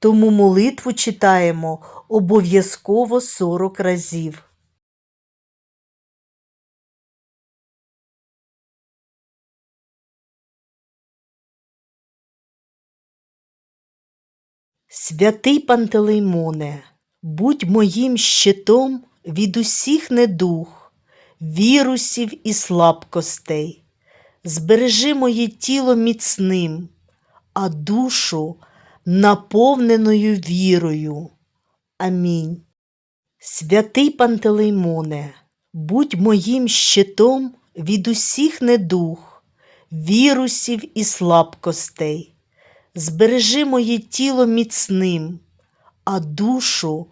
тому молитву читаємо обов'язково 40 разів. Святий Пантелеймоне, будь моїм щитом від усіх недух, вірусів і слабкостей. Збережи моє тіло міцним, а душу наповненою вірою. Амінь. Святий Пантелеймоне, будь моїм щитом від усіх недух, вірусів і слабкостей. Збережи моє тіло міцним, а душу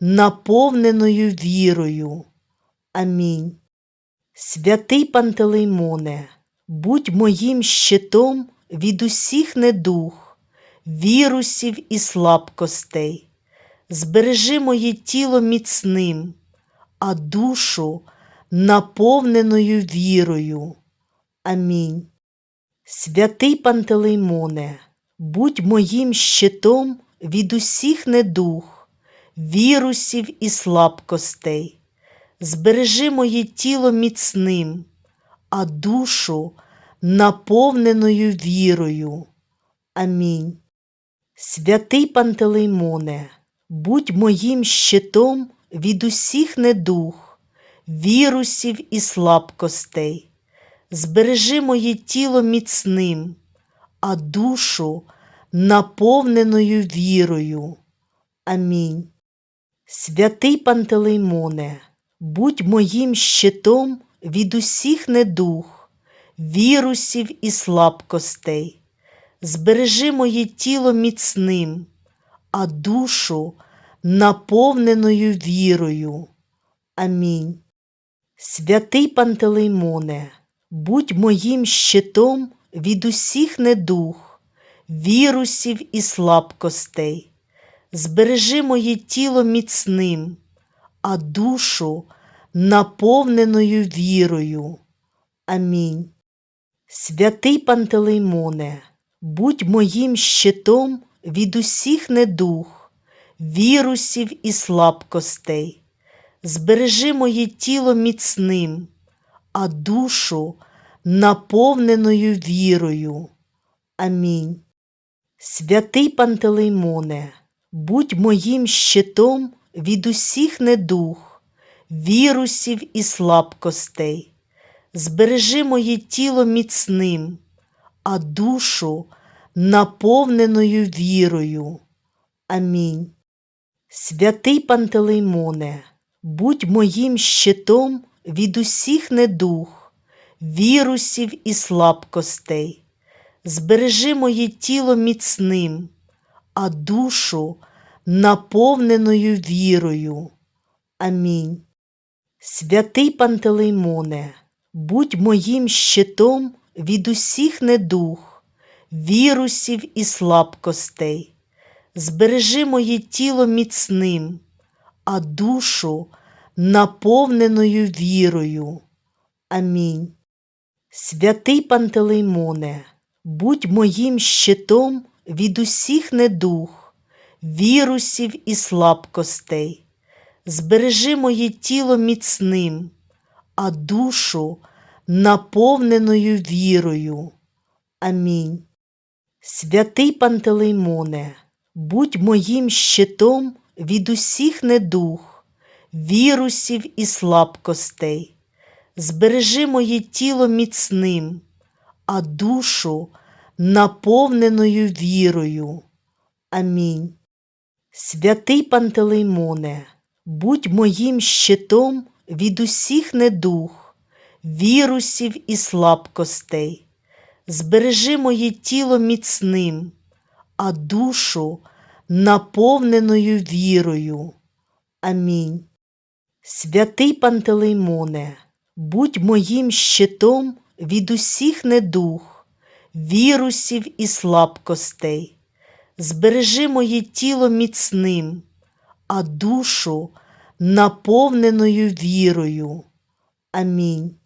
наповненою вірою. Амінь. Святий Пантелеймоне, будь моїм щитом від усіх недух, вірусів і слабкостей. Збережи моє тіло міцним, а душу наповненою вірою. Амінь. Святий Пантелеймоне, будь моїм щитом від усіх недух, вірусів і слабкостей. Збережи моє тіло міцним, а душу наповненою вірою. Амінь. Святий Пантелеймоне, будь моїм щитом від усіх недух, вірусів і слабкостей. Збережи моє тіло міцним, а душу наповненою вірою. Амінь. Святий Пантелеймоне, будь моїм щитом від усіх недух, вірусів і слабкостей. Збережи моє тіло міцним, а душу наповненою вірою. Амінь. Святий Пантелеймоне, будь моїм щитом від усіх недух, вірусів і слабкостей. Збережи моє тіло міцним, а душу наповненою вірою. Амінь. Святий Пантелеймоне, будь моїм щитом від усіх недух, вірусів і слабкостей. Збережи моє тіло міцним, а душу наповненою вірою. Амінь. Святий Пантелеймоне, будь моїм щитом від усіх недух, вірусів і слабкостей. Збережи моє тіло міцним, а душу наповненою вірою. Амінь. Святий Пантелеймоне, будь моїм щитом від усіх недух, вірусів і слабкостей. Збережи моє тіло міцним, а душу наповненою вірою. Амінь. Святий Пантелеймоне, будь моїм щитом від усіх недух, вірусів і слабкостей. Збережи моє тіло міцним, а душу наповненою вірою. Амінь. Святий Пантелеймоне, будь моїм щитом від усіх недух, вірусів і слабкостей. Збережи моє тіло міцним, а душу наповненою вірою. Амінь. Святий Пантелеймоне, будь моїм щитом від усіх недух, вірусів і слабкостей. Збережи моє тіло міцним, а душу наповненою вірою. Амінь. Святий Пантелеймоне, будь моїм щитом від усіх недух, вірусів і слабкостей. Збережи моє тіло міцним, а душу наповненою вірою. Амінь. Святий Пантелеймоне, будь моїм щитом від усіх недух, вірусів і слабкостей. Збережи моє тіло міцним, а душу наповненою вірою. Амінь.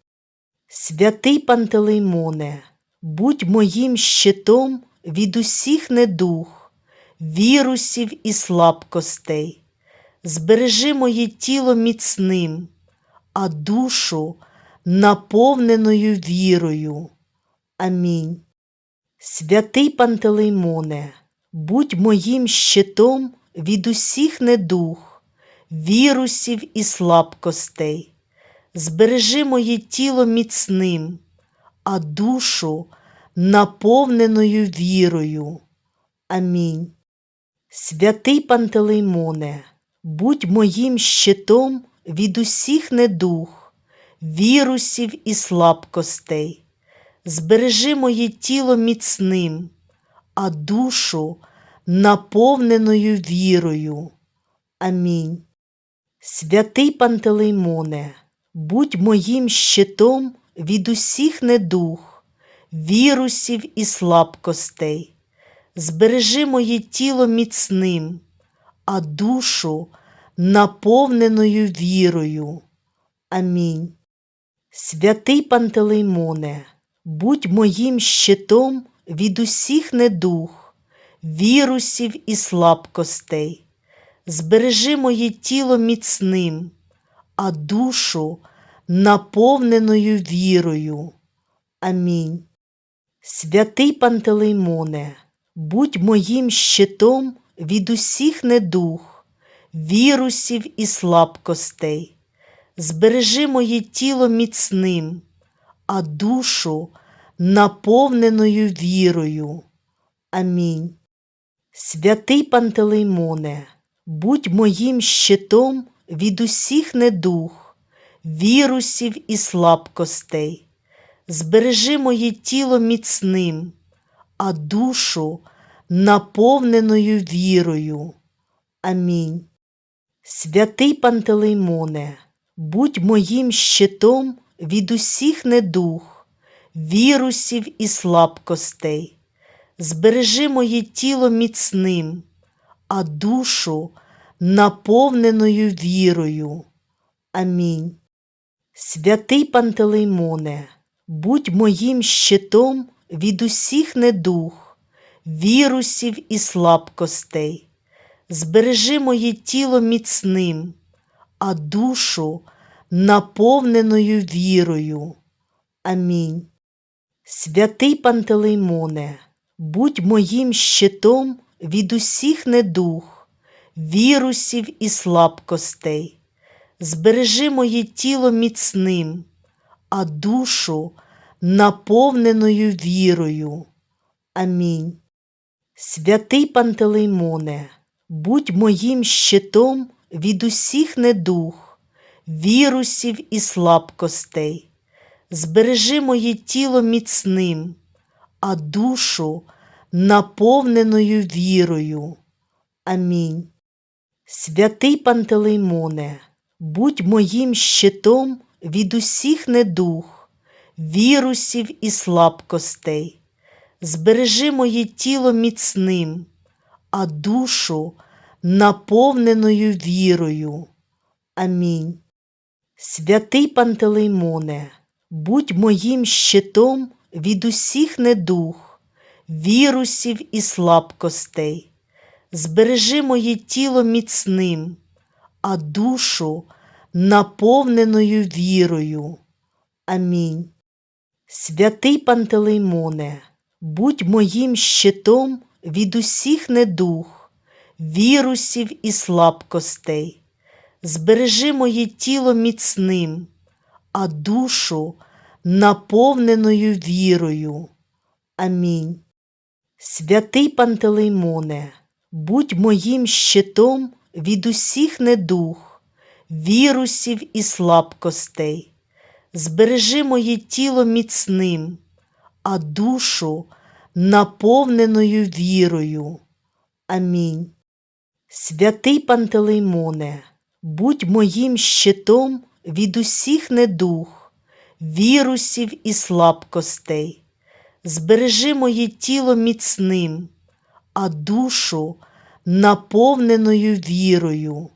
Святий Пантелеймоне, будь моїм щитом від усіх недух, вірусів і слабкостей. Збережи моє тіло міцним, а душу наповненою вірою. Амінь. Святий Пантелеймоне, будь моїм щитом від усіх недух, вірусів і слабкостей. Збережи моє тіло міцним, а душу наповненою вірою. Амінь. Святий Пантелеймоне, будь моїм щитом від усіх недух, вірусів і слабкостей. Збережи моє тіло міцним, а душу наповненою вірою. Амінь. Святий Пантелеймоне, будь моїм щитом від усіх недух, вірусів і слабкостей. Збережи моє тіло міцним, а душу наповненою вірою. Амінь. Святий Пантелеймоне, будь моїм щитом від усіх недух, вірусів і слабкостей. Збережи моє тіло міцним, а душу наповненою вірою. Амінь. Святий Пантелеймоне, будь моїм щитом від усіх недух, вірусів і слабкостей. Збережи моє тіло міцним, а душу наповненою вірою. Амінь. Святий Пантелеймоне, будь моїм щитом від усіх недух, вірусів і слабкостей. Збережи моє тіло міцним, а душу наповненою вірою. Амінь. Святий Пантелеймоне, будь моїм щитом від усіх недух, вірусів і слабкостей. Збережи моє тіло міцним, а душу наповненою вірою. Амінь. Святий Пантелеймоне, будь моїм щитом від усіх недух, вірусів і слабкостей. Збережи моє тіло міцним, а душу наповненою вірою. Амінь. Святий Пантелеймоне, будь моїм щитом від усіх недух, вірусів і слабкостей. Збережи моє тіло міцним, а душу наповненою вірою. Амінь. Святий Пантелеймоне, будь моїм щитом від усіх недух, вірусів і слабкостей. Збережи моє тіло міцним, а душу наповненою вірою. Амінь. Святий Пантелеймоне, будь моїм щитом від усіх недух, вірусів і слабкостей. Збережи моє тіло міцним, а душу наповненою вірою. Амінь. Святий Пантелеймоне, будь моїм щитом від усіх недух, вірусів і слабкостей. Збережи моє тіло міцним, а душу наповненою вірою. Амінь. Святий Пантелеймоне, будь моїм щитом від усіх недух, вірусів і слабкостей. Збережи моє тіло міцним, а душу наповненою вірою. Амінь. Святий Пантелеймоне, будь моїм щитом від усіх недух, вірусів і слабкостей. Збережи моє тіло міцним, а душу наповненою вірою. Амінь. Святий Пантелеймоне, будь моїм щитом від усіх недух, вірусів і слабкостей. Збережи моє тіло міцним, а душу наповненою вірою.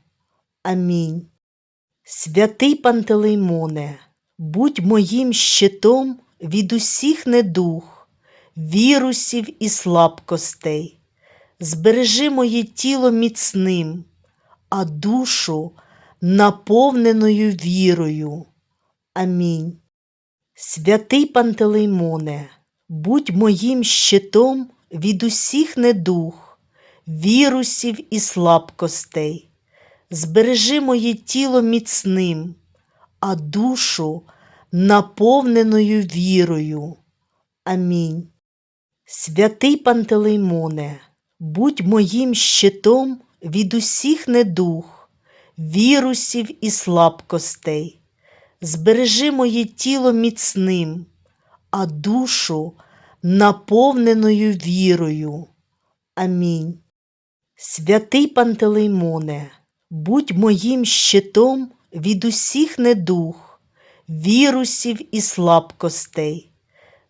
Амінь. Святий Пантелеймоне, будь моїм щитом від усіх недух, вірусів і слабкостей. Збережи моє тіло міцним, а душу наповненою вірою. Амінь. Святий Пантелеймоне, будь моїм щитом від усіх недух, вірусів і слабкостей. Збережи моє тіло міцним, а душу наповненою вірою. Амінь. Святий Пантелеймоне, будь моїм щитом від усіх недух, вірусів і слабкостей. Збережи моє тіло міцним, а душу наповненою вірою. Амінь. Святий Пантелеймоне, будь моїм щитом від усіх недух, вірусів і слабкостей.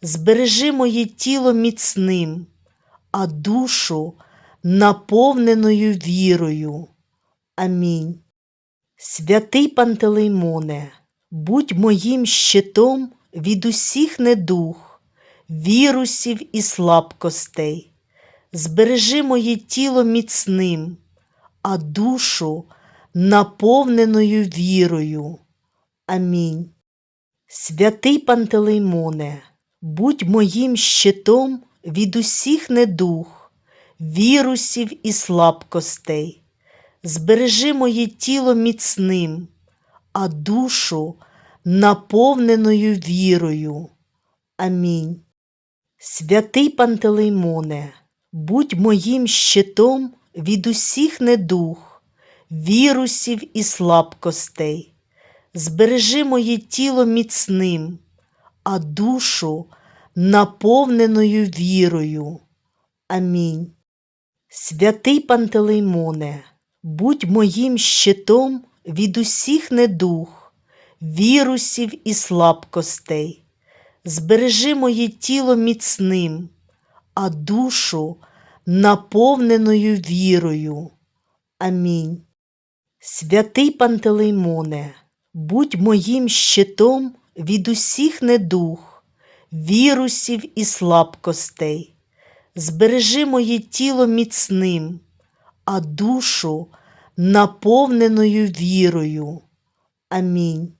Збережи моє тіло міцним, а душу наповненою вірою. Амінь. Святий Пантелеймоне, будь моїм щитом від усіх недух, вірусів і слабкостей. Збережи моє тіло міцним, а душу наповненою вірою. Амінь. Святий Пантелеймоне, будь моїм щитом від усіх недух, вірусів і слабкостей. Збережи моє тіло міцним, а душу наповненою вірою. Амінь. Святий Пантелеймоне, будь моїм щитом від усіх недух, вірусів і слабкостей. Збережи моє тіло міцним, а душу наповненою вірою. Амінь. Святий Пантелеймоне, будь моїм щитом від усіх недух, вірусів і слабкостей. Збережи моє тіло міцним, а душу наповненою вірою. Амінь. Святий Пантелеймоне, будь моїм щитом від усіх недух, вірусів і слабкостей. Збережи моє тіло міцним, а душу наповненою вірою. Амінь.